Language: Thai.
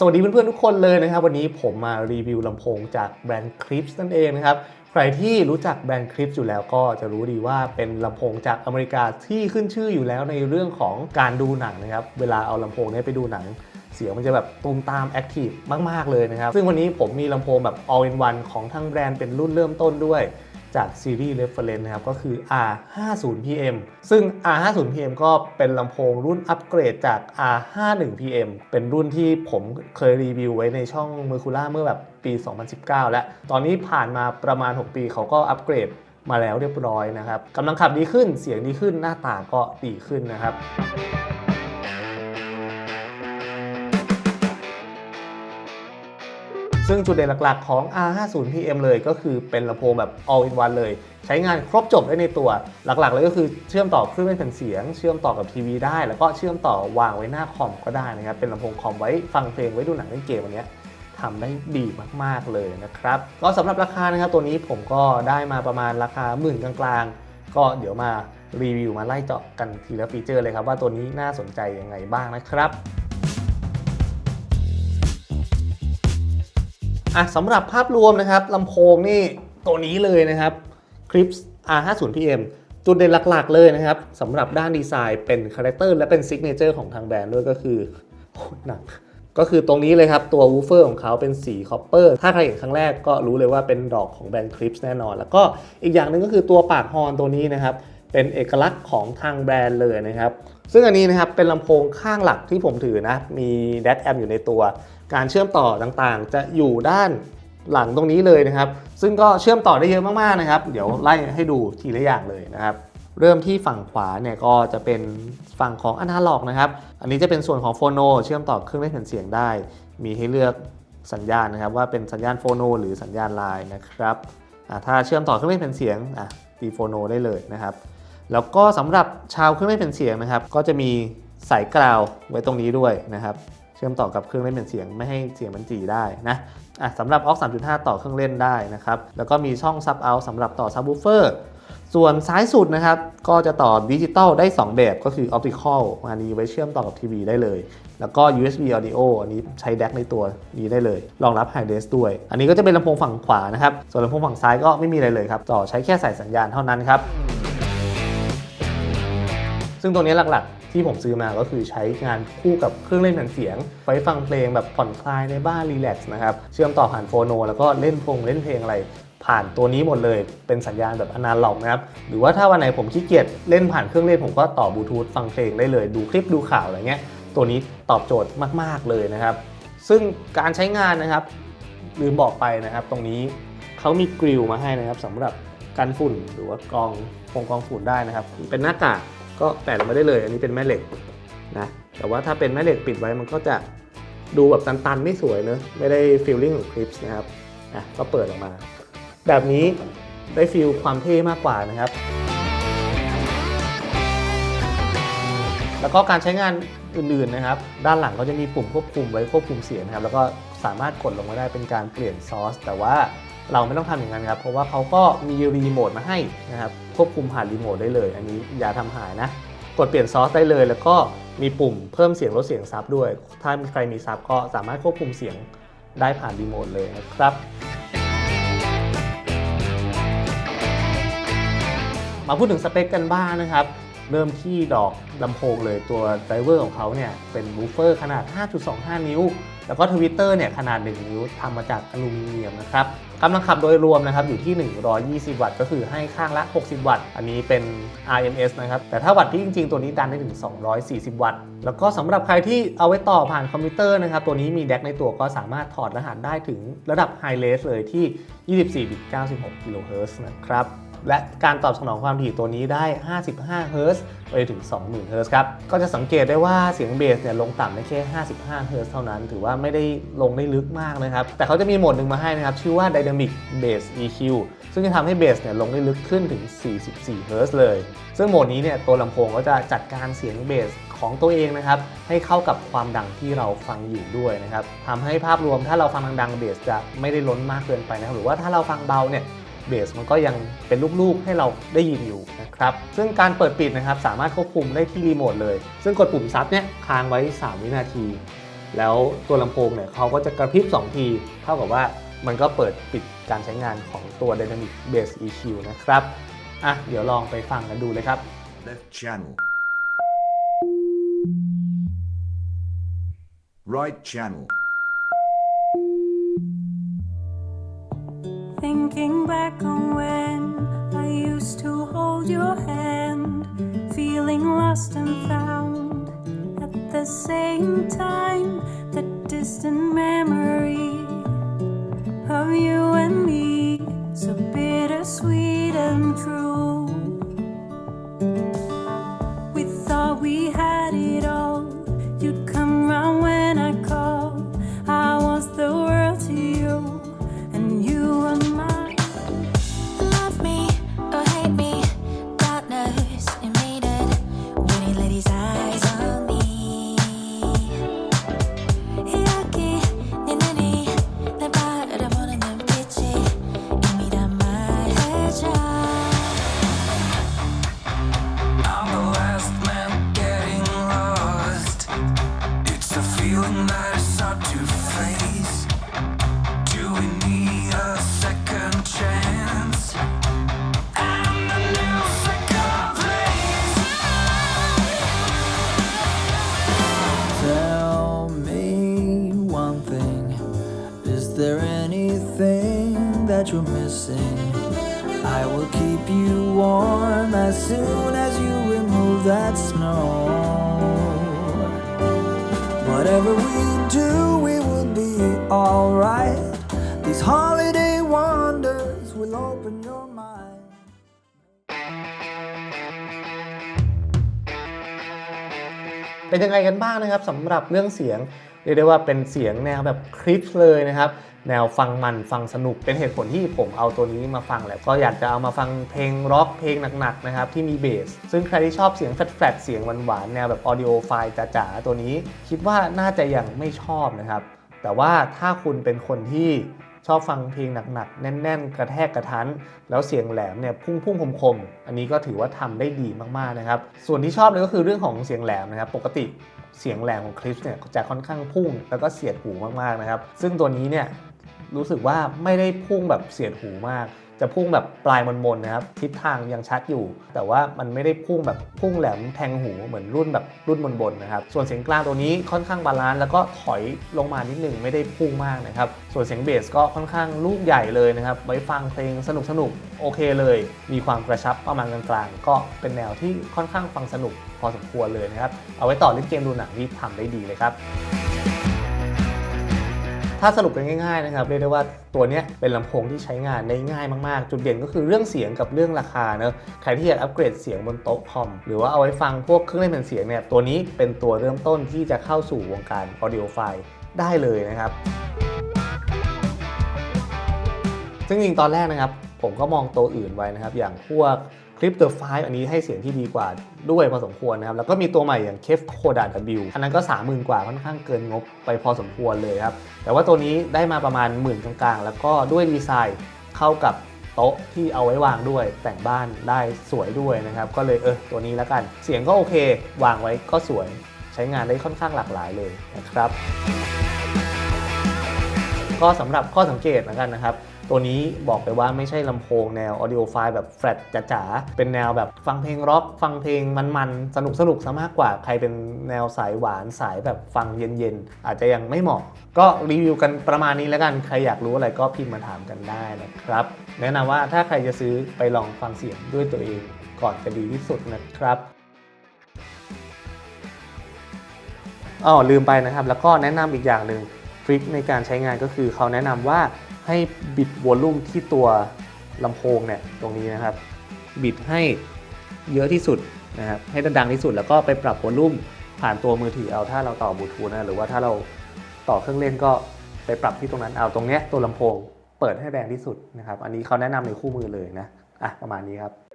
สวัสดีเพื่อนๆทุกคนเลยนะครับ วันนี้ผมมารีวิวลำโพงจากแบรนด์คลิปนั่นเองนะครับ ใครที่รู้จักแบรนด์คลิปอยู่แล้วก็จะรู้ดีว่าเป็นลำโพงจากอเมริกาที่ขึ้นชื่ออยู่แล้วในเรื่องของการดูหนังนะครับ เวลาเอาลำโพงนี้ไปดูหนัง เสียงมันจะแบบตูมตามแอคทีฟมากๆเลยนะครับ ซึ่งวันนี้ผมมีลำโพงแบบ all in one ของทั้งแบรนด์เป็นรุ่นเริ่มต้นด้วย จากซีรีส์ Reference นะครับ ก็คือ R50PM ซึ่ง R50PM ก็เป็นลำโพงรุ่นอัปเกรดจาก R51PM เป็นรุ่นที่ผมเคยรีวิวไว้ในช่อง Mercura เมื่อแบบปี 2019 แล้ว ตอนนี้ผ่านมาประมาณ 6 ปีเขาก็อัปเกรดมาแล้วเรียบร้อยนะครับกำลังขับดีขึ้นเสียงดีขึ้นหน้าตาก็ดีขึ้นนะครับ ซึ่งจุดเด่นหลักๆของ R50PM เลยก็คือเป็นลำโพงแบบ all in one เลย ใช้งานครบจบได้ในตัว หลักๆ เลยก็คือเชื่อมต่อเครื่องเล่นแผ่นเสียง เชื่อมต่อกับทีวีได้ แล้วก็เชื่อมต่อวางไว้หน้าคอมก็ได้นะครับ เป็นลำโพงคอมไว้ฟังเพลงไว้ดูหนังเล่นเกมอันเนี้ยทำได้ดีมากๆเลยนะครับ ก็สำหรับราคานะครับตัวนี้ผมก็ได้มาประมาณราคาหมื่นกลางๆ ก็เดี๋ยวมารีวิวมาไล่เจาะกันทีละฟีเจอร์เลยครับว่าตัวนี้น่าสนใจยังไงบ้างนะครับ อะสำหรับภาพรวมนะครับลำโพงนี่ตัวนี้เลยนะครับ Crips R50PM จุดเด่นหลักๆเลยนะครับสำหรับด้านดีไซน์เป็นคาแรคเตอร์และเป็นซิกเนเจอร์ของทางแบรนด์ด้วยก็คือหนักก็คือตรงนี้เลยครับ ตัววูเฟอร์ของเขาเป็นสีคอปเปอร์ถ้าใครเห็นครั้งแรกก็รู้เลยว่าเป็นดอกของแบรนด์ Crips แน่นอน แล้วก็อีกอย่างหนึ่งก็คือตัวปากฮอนตัวนี้นะครับ เป็นเอกลักษณ์ของทางแบรนด์เลยนะครับ ซึ่งอันนี้นะครับเป็นลำโพงข้างหลักที่ผมถือนะ มี DAT amp อยู่ในตัว การเชื่อมต่อต่างๆ จะอยู่ด้านหลังตรงนี้เลยนะครับ ซึ่งก็เชื่อมต่อได้เยอะมากๆนะครับ เดี๋ยวไล่ให้ดูทีละอย่างเลยนะครับ เริ่มที่ฝั่งขวาเนี่ยก็จะเป็นฝั่งของอนาล็อกนะครับ อันนี้จะเป็นส่วนของโฟโนเชื่อมต่อเครื่องเล่นแผ่นเสียงได้ มีให้เลือกสัญญาณนะครับ ว่าเป็นสัญญาณโฟโนหรือสัญญาณไลน์นะครับถ้าเชื่อมต่อเครื่องเล่นแผ่นเสียงอะตีโฟโนได้เลยนะครับ แล้วก็สำหรับชาวเครื่องเล่นแผ่นเสียงนะครับ ก็จะมีสายกราวไว้ตรงนี้ด้วยนะครับ เชื่อมต่อกับเครื่องเล่นแผ่นเสียงไม่ให้เสียงมันจีได้นะอะสำหรับ aux 3.5 ต่อเครื่องเล่นได้นะครับ แล้วก็มีช่อง sub out สำหรับต่อ subwoofer ส่วนซ้ายสุดนะครับ ก็จะต่อดิจิตอลได้ 2 แบบก็คือ optical อันนี้ไว้เชื่อมต่อกับทีวีได้เลย แล้วก็ USB audio อันนี้ใช้แดกในตัวนี้ได้เลยรองรับ high res ด้วย อันนี้ก็จะเป็นลำโพงฝั่งขวานะครับ ส่วนลำโพงฝั่งซ้ายก็ไม่มีอะไรเลยครับต่อใช้แค่ใส่สัญญาณเท่านั้นครับ ซึ่งตัวนี้หลักๆ ที่ผมซื้อมาก็คือใช้งานคู่กับเครื่องเล่นแผ่นเสียง ไว้ฟังเพลงแบบผ่อนคลายในบ้านรีแลกซ์นะครับ เชื่อมต่อผ่านโฟโน แล้วก็เล่นพงเล่นเพลงอะไรผ่านตัวนี้หมดเลยเป็นสัญญาณแบบอนาล็อกนะครับ หรือว่าถ้าวันไหนผมขี้เกียจเล่นผ่านเครื่องเล่นผมก็ต่อบลูทูธฟังเพลงได้เลย ดูคลิปดูข่าวอะไรเงี้ยตัวนี้ตอบโจทย์มาก ๆเลยนะครับ ซึ่งการใช้งานนะครับ ลืมบอกไปนะครับ ตรงนี้เขามีกริลมาให้นะครับสำหรับกันฝุ่นหรือว่ากองฟงกองฝุ่นได้นะครับ เป็นหน้ากาก ก็แปะลงมาได้เลย อันนี้เป็นแม่เหล็กนะแต่ว่าถ้าเป็นแม่เหล็กปิดไว้มันก็จะดูแบบตันๆไม่สวยเนอะไม่ได้ฟีลลิ่งของคลิปส์นะครับอะก็เปิดออกมา แบบนี้ได้ฟีลความเท่มากกว่านะครับ แล้วก็การใช้งานอื่นๆนะครับ ด้านหลังก็จะมีปุ่มควบคุมไว้ควบคุมเสียงนะครับ แล้วก็สามารถกดลงมาได้เป็นการเปลี่ยนซอสแต่ว่า เราไม่ต้องทำอย่างนั้นครับ เพราะว่าเขาก็มีรีโมทมาให้นะครับ ควบคุมผ่านรีโมทได้เลย อันนี้อย่าทำหายนะ กดเปลี่ยนซอสได้เลย แล้วก็มีปุ่มเพิ่มเสียงลดเสียงซับด้วย ถ้ามีใครมีซับก็สามารถควบคุมเสียงได้ผ่านรีโมทเลยนะครับ มาพูดถึงสเปคกันบ้างนะครับ เริ่มที่ดอกลำโพงเลยตัวไดเวอร์ของเขาเนี่ยเป็นบูฟเฟอร์ขนาด 5.25 นิ้ว แล้วก็ทวิตเตอร์เนี่ยขนาด 1 นิ้วทำมาจากอลูมิเนียมนะครับกำลังขับโดยรวมนะครับอยู่ที่ 120 วัตต์ ก็คือให้ข้างละ 60 วัตต์ อันนี้เป็น RMS นะครับ แต่ถ้าวัตต์ที่จริง ๆ ตัวนี้ดันได้ถึง 240 วัตต์ แล้วก็สำหรับใครที่เอาไว้ต่อผ่านคอมพิวเตอร์นะครับ ตัวนี้มีแดกในตัวก็สามารถถอดรหัสได้ถึงระดับ High Res เลยที่ 24 บิต 96 กิโลเฮิรตซ์นะครับ และการตอบสนองความถี่ตัวนี้ได้ 55 เฮิรตซ์ไปถึง 20,000 เฮิรตซ์ครับ ก็จะสังเกตได้ว่าเสียงเบสเนี่ยลงต่ำได้แค่ 55 เฮิรตซ์เท่านั้น ถือว่าไม่ได้ลงได้ลึกมากนะครับ แต่เขาจะมีโหมดหนึ่งมาให้นะครับ ชื่อว่า Dynamic Bass EQ ซึ่งจะทำให้เบสเนี่ยลงได้ลึกขึ้นถึง 44 เฮิรตซ์เลย ซึ่งโหมดนี้เนี่ยตัวลำโพงก็จะจัดการเสียงเบสของตัวเองนะครับ ให้เข้ากับความดังที่เราฟังอยู่ด้วยนะครับทำให้ภาพรวมถ้าเราฟังดังๆเบสจะไม่ได้ล้นมากเกินไปนะครับ หรือว่าถ้าเราฟังเบาเนี่ย เบสมันก็ยังเป็นลูกๆให้เราได้ยินอยู่นะครับ ซึ่งการเปิดปิดนะครับสามารถควบคุมได้ที่รีโมทเลย ซึ่งกดปุ่มซับเนี่ยค้างไว้ 3 วินาที แล้วตัวลำโพงเนี่ยเขาก็จะกระพริบ 2 ที เท่ากับว่ามันก็เปิดปิดการใช้งานของตัว Dynamic Bass EQ นะครับ อะ เดี๋ยวลองไปฟังกันดูเลยครับ Left channel. Right channel. Thinking back on when I used to hold your hand, feeling lost and found at the same time. That distant memory you're missing? I will keep you warm as soon as you remove that snow. Whatever we do, we will be alright. These holiday wonders will open your mind. เป็นยังไงกันบ้างนะครับสำหรับเรื่องเสียงเรียกได้ว่าเป็นเสียงแนวแบบคลิปเลยนะครับ แนวฟังมันฟังสนุกเป็นเหตุผลที่ผมเอาตัวนี้มาฟังแหละก็อยากจะเอามาฟังเพลงร็อกเพลงหนักๆนะครับที่มีเบส ซึ่งใครที่ชอบเสียงแฟลตๆเสียงหวานๆแนวแบบออดิโอไฟล์จ๋าๆตัวนี้ คิดว่าน่าจะยังไม่ชอบนะครับ แต่ว่าถ้าคุณเป็นคนที่ชอบฟังเพลงหนักๆ แน่น ๆ กระแทกกระทัน แล้วเสียงแหลมเนี่ยพุ่งๆคมๆอันนี้ก็ถือว่าทำได้ดีมากๆนะครับ ส่วนที่ชอบเลยก็คือเรื่องของเสียงแหลมนะครับ ปกติเสียงแหลมของคลิปเนี่ยจะค่อนข้างพุ่ง แล้วก็เสียดหูมากๆนะครับ ซึ่งตัวนี้เนี่ย รู้สึกว่าไม่ได้พุ่งแบบเสียดหูมาก จะพุ่งแบบปลายมนๆนะครับ ทิศทางยังชัดอยู่ แต่ว่ามันไม่ได้พุ่งแบบพุ่งแหลมแทงหูเหมือนรุ่นแบบรุ่นบนๆนะครับ ส่วนเสียงกลางตัวนี้ค่อนข้างบาลานซ์แล้วก็ถอยลงมานิดหนึงไม่ได้พุ่งมากนะครับ ส่วนเสียงเบสก็ค่อนข้างลูกใหญ่เลยนะครับ ไว้ฟังเพลงสนุกๆโอเคเลย มีความกระชับประมาณกลางๆก็เป็นแนวที่ค่อนข้างฟังสนุกพอสมควรเลยนะครับ เอาไว้ต่อเล่นเกมดูหนังที่ทำได้ดีเลยครับ ถ้าสรุปกันง่ายๆนะครับเรียกได้ว่าตัวนี้เป็นลำโพงที่ใช้งานได้ง่ายมากๆ จุดเด่นก็คือเรื่องเสียงกับเรื่องราคาเนอะใครที่อยากอัปเกรดเสียงบนโต๊ะคอม หรือว่าเอาไว้ฟังพวกเครื่องเล่นแผ่นเสียงเนี่ยตัวนี้เป็นตัวเริ่มต้นที่จะเข้าสู่วงการ audio file ได้เลยนะครับ ซึ่งจริงตอนแรกนะครับ ผมก็มองตัวอื่นไว้นะครับ อย่างพวก คลิป The 5อันนี้ให้เสียงที่ดีกว่าด้วยพอสมควรนะครับ แล้วก็มีตัวใหม่อย่าง Kef Koda W อันนั้นก็ 30,000 กว่าค่อนข้างเกินงบไปพอสมควรเลยครับ แต่ว่าตัวนี้ได้มาประมาณหมื่นกลางๆ แล้วก็ด้วยดีไซน์เข้ากับโต๊ะที่เอาไว้วางด้วยแต่งบ้านได้สวยด้วยนะครับ ก็เลยเออตัวนี้แล้วกัน เสียงก็โอเค วางไว้ก็สวยใช้งานได้ค่อนข้างหลากหลายเลยนะครับ ก็สำหรับข้อสังเกตแล้วกันนะครับ ตัวนี้บอกไปว่าไม่ใช่ลำโพงแนว audio file แบบแฟลตจ๋าๆ เป็นแนวแบบฟังเพลงร็อก ฟังเพลงมันๆ สนุกสนุกซะมากกว่า ใครเป็นแนวสายหวานสายแบบฟังเย็นๆ อาจจะยังไม่เหมาะ ก็รีวิวกันประมาณนี้แล้วกัน ใครอยากรู้อะไรก็พิมพ์มาถามกันได้นะครับ แนะนำว่าถ้าใครจะซื้อไปลองฟังเสียงด้วยตัวเองก่อนจะดีที่สุดนะครับอ๋อลืมไปนะครับ แล้วก็แนะนำอีกอย่างหนึ่งทริคในการใช้งานก็คือเขาแนะนำว่า ให้บิดวอลลุ่มที่ตัวลำโพงเนี่ยตรงนี้นะครับ บิดให้เยอะที่สุดนะครับให้ดังที่สุดแล้วก็ไปปรับวอลลุ่มผ่านตัวมือถือเอาถ้าเราต่อบลูทูธนะหรือว่าถ้าเราต่อเครื่องเล่นก็ไปปรับที่ตรงนั้นเอาตรงเนี้ยตัวลำโพง เปิดให้แรงที่สุดนะครับ อันนี้เขาแนะนำในคู่มือเลยนะอะประมาณนี้ครับ